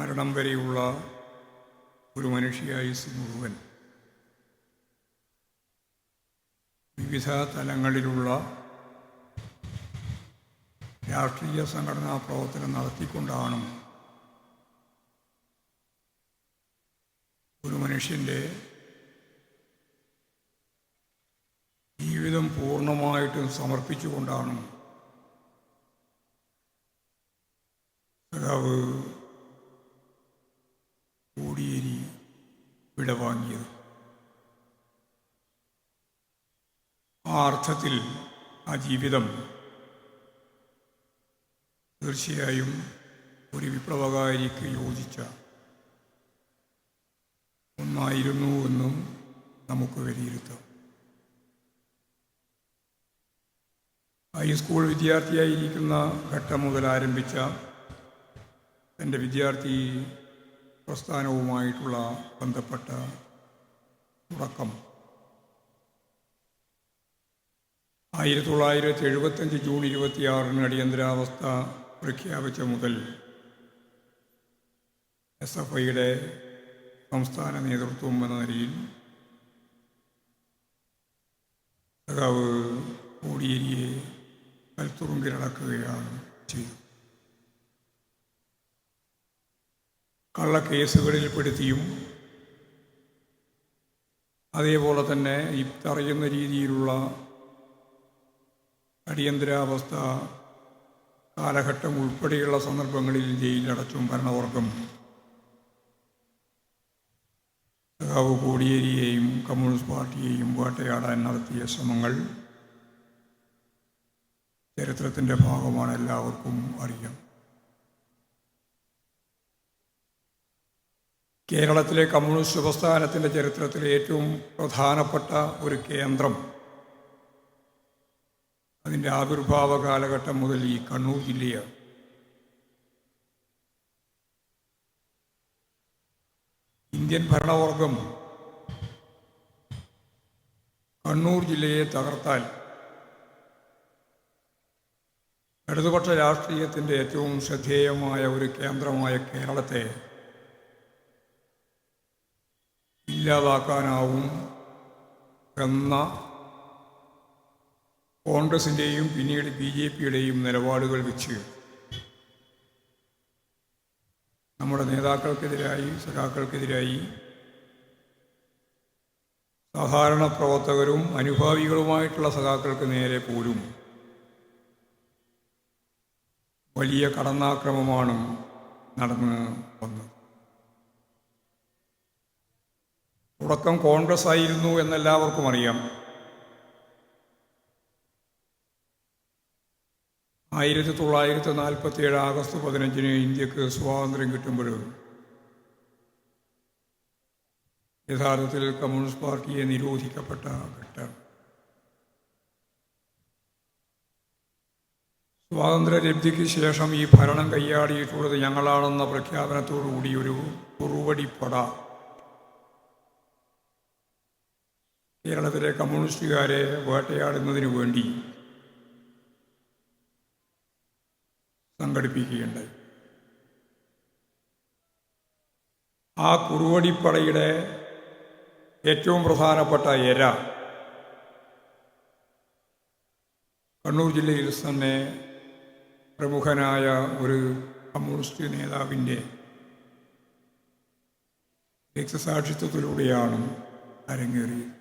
മരണം വരെയുള്ള ഒരു മനുഷ്യായുസ് മുഴുവൻ വിവിധ തലങ്ങളിലുള്ള രാഷ്ട്രീയ സംഘടനാ പ്രവർത്തനം നടത്തിക്കൊണ്ടാണ് ഒരു മനുഷ്യന്റെ ജീവിതം പൂർണമായിട്ടും സമർപ്പിച്ചുകൊണ്ടാണ് സഖാവ് വിടവാങ്ങിയത്. ആ അർത്ഥത്തിൽ ആ ജീവിതം തീർച്ചയായും ഒരു വിപ്ലവകാരിക്ക് യോജിച്ച ഒന്നായിരുന്നു എന്നും നമുക്ക് വിലയിരുത്താം. ഹൈസ്കൂൾ വിദ്യാർത്ഥിയായിരിക്കുന്ന ഘട്ടം മുതൽ ആരംഭിച്ച എന്റെ വിദ്യാർത്ഥി പ്രസ്ഥാനവുമായിട്ടുള്ള ബന്ധപ്പെട്ട തുടക്കം. ആയിരത്തി തൊള്ളായിരത്തി എഴുപത്തഞ്ച് ജൂൺ ഇരുപത്തിയാറിന് അടിയന്തരാവസ്ഥ പ്രഖ്യാപിച്ച മുതൽ എസ് എഫ് ഐയുടെ സംസ്ഥാന നേതൃത്വം എന്ന നിലയിൽ സഖാവ് കോടിയേരിയെ കൽത്തുറുങ്കിലടക്കുകയാണ് ചെയ്തത്. കള്ളക്കേസുകളിൽ പെടുത്തിയും അതേപോലെ തന്നെ ഈ ഇത്തറിയുന്ന രീതിയിലുള്ള അടിയന്തരാവസ്ഥ കാലഘട്ടം ഉൾപ്പെടെയുള്ള സന്ദർഭങ്ങളിൽ ജയിലടച്ചും ഭരണവർഗം സഖാവ് കോടിയേരിയെയും കമ്മ്യൂണിസ്റ്റ് പാർട്ടിയെയും വേട്ടയാടാൻ നടത്തിയ ശ്രമങ്ങൾ ചരിത്രത്തിന്റെ ഭാഗമാണ് എല്ലാവർക്കും അറിയാം. കേരളത്തിലെ കമ്മ്യൂണിസ്റ്റ് പ്രസ്ഥാനത്തിന്റെ ചരിത്രത്തിലെ ഏറ്റവും പ്രധാനപ്പെട്ട ഒരു കേന്ദ്രം. അതിന്റെ ആവിർഭാവ കാലഘട്ടം മുതൽ ഈ കണ്ണൂർ ജില്ലയാണ്. ഇന്ത്യൻ ഭരണവർഗം കണ്ണൂർ ജില്ലയെ തകർത്താൽ ഇടതുപക്ഷ രാഷ്ട്രീയത്തിന്റെ ഏറ്റവും ശ്രദ്ധേയമായ ഒരു കേന്ദ്രമായ കേരളത്തെ ഇല്ലാതാക്കാനാവും എന്ന കോൺഗ്രസിന്റെയും പിന്നീട് ബി ജെ പിയുടെയും നിലപാടുകൾ വെച്ച് നമ്മുടെ നേതാക്കൾക്കെതിരായി സഖാക്കൾക്കെതിരായി സാധാരണ പ്രവർത്തകരും അനുഭാവികളുമായിട്ടുള്ള സഖാക്കൾക്ക് നേരെ പോലും വലിയ കടന്നാക്രമമാണ് നടന്ന് വന്നത്. തുടക്കം കോൺഗ്രസ് ആയിരുന്നു എന്നെല്ലാവർക്കും അറിയാം. ആയിരത്തി തൊള്ളായിരത്തി നാൽപ്പത്തി ഏഴ് ആഗസ്റ്റ് പതിനഞ്ചിന് ഇന്ത്യയ്ക്ക് സ്വാതന്ത്ര്യം കിട്ടുമ്പോൾ യഥാർത്ഥത്തിൽ കമ്മ്യൂണിസ്റ്റ് പാർട്ടിയെ നിരോധിക്കപ്പെട്ട ഘട്ടം. സ്വാതന്ത്ര്യലബ്ധിക്ക് ശേഷം ഈ ഭരണം കൈയാടിയിട്ടുള്ളത് ഞങ്ങളാണെന്ന പ്രഖ്യാപനത്തോടുകൂടി ഒരു കുറുവടിപ്പട കേരളത്തിലെ കമ്മ്യൂണിസ്റ്റുകാരെ വേട്ടയാടുന്നതിന് വേണ്ടി സംഘടിപ്പിക്കുകയുണ്ടായി. ആ കുറുവടിപ്പടയുടെ ഏറ്റവും പ്രധാനപ്പെട്ട എര കണ്ണൂർ ജില്ലയിൽ തന്നെ പ്രമുഖനായ ഒരു കമ്മ്യൂണിസ്റ്റ് നേതാവിന്റെ രക്തസാക്ഷിത്വത്തിലൂടെയാണ് അരങ്ങേറിയത്.